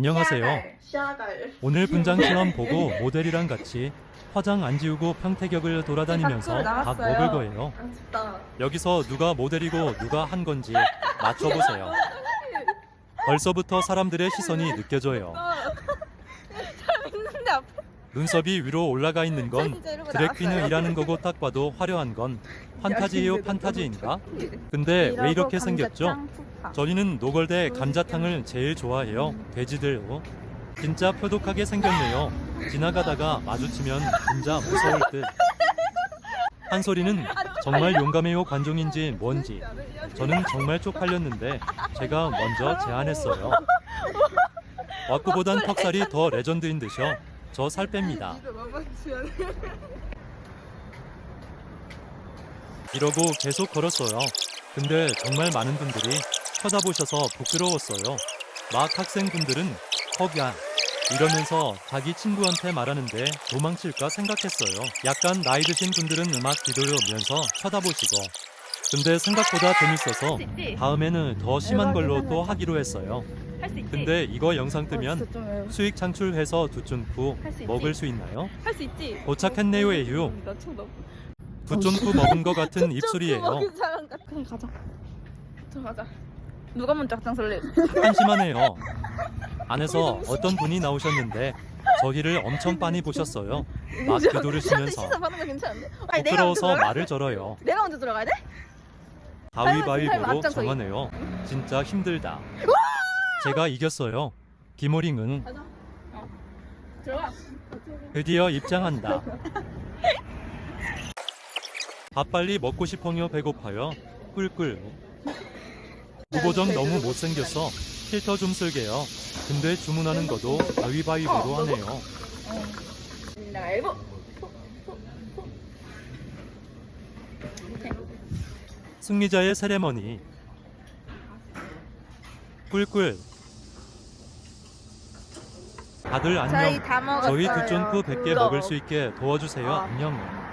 안녕하세요. 샤갈. 오늘 분장 시험 보고 모델이랑 같이 화장 안 지우고 평택역을 돌아다니면서 밥 나왔어요. 먹을 거예요. 안 춥다. 여기서 누가 모델이고 누가 한 건지 맞춰보세요. 벌써부터 사람들의 시선이 느껴져요. 있는데 앞에 눈썹이 위로 올라가 있는 건 드래퀸을. 일하는 거고 딱 봐도 화려한 건 판타지예요 판타지인가? 근데 왜 이렇게 생겼죠? 저희는 노걸대 감자탕을 제일 좋아해요. 돼지들요. 진짜 표독하게 생겼네요. 지나가다가 마주치면 진짜 무서울 듯. 한 소리는 정말 용감해요 관종인지 뭔지 저는 정말 쪽팔렸는데 제가 먼저 제안했어요. 와꾸보단 턱살이 더 레전드인 듯이요. 저 살 뺍니다. 이러고 계속 걸었어요. 근데 정말 많은 분들이 쳐다보셔서 부끄러웠어요. 막 학생분들은 헉야 이러면서 자기 친구한테 말하는데 도망칠까 생각했어요. 약간 나이 드신 분들은 음악 뒤돌려면서 쳐다보시고 근데 생각보다 재밌어서 다음에는 더 심한 걸로 또 하기로 했어요. 근데 이거 영상 뜨면 뜨면 수익 창출해서 있지. 먹을 수 있나요? 할 수 있지. 도착했네요 에휴 두쭌쿠 먹은 것 같은 입술이에요 그래 가자. 저 가자. 누가 먼저 학장 설레? 한심하네요. 안에서 어떤 분이 나오셨는데 저희를 엄청 빤히 보셨어요. 막 뒤돌으시면서 시선 받는 거 괜찮은데? 아니 내가 먼저 부끄러워서 들어가? 말을 절어요. 내가 먼저 들어가야 돼? 가위바위보로. 정하네요. 진짜 힘들다. 제가 이겼어요. 기모링은 가자. 어. 들어가. 드디어 입장한다. 밥 빨리 먹고 싶어요 배고파요. 꿀꿀. 무보정 너무 못생겼어. 필터 좀 쓸게요. 근데 주문하는 것도 가위바위보로 하네요. 나이보. 승리자의 세레머니. 꿀꿀. 다들 안녕. 저희 두쫀쿠 100개 먹을 수 있게 도와주세요. 어. 안녕.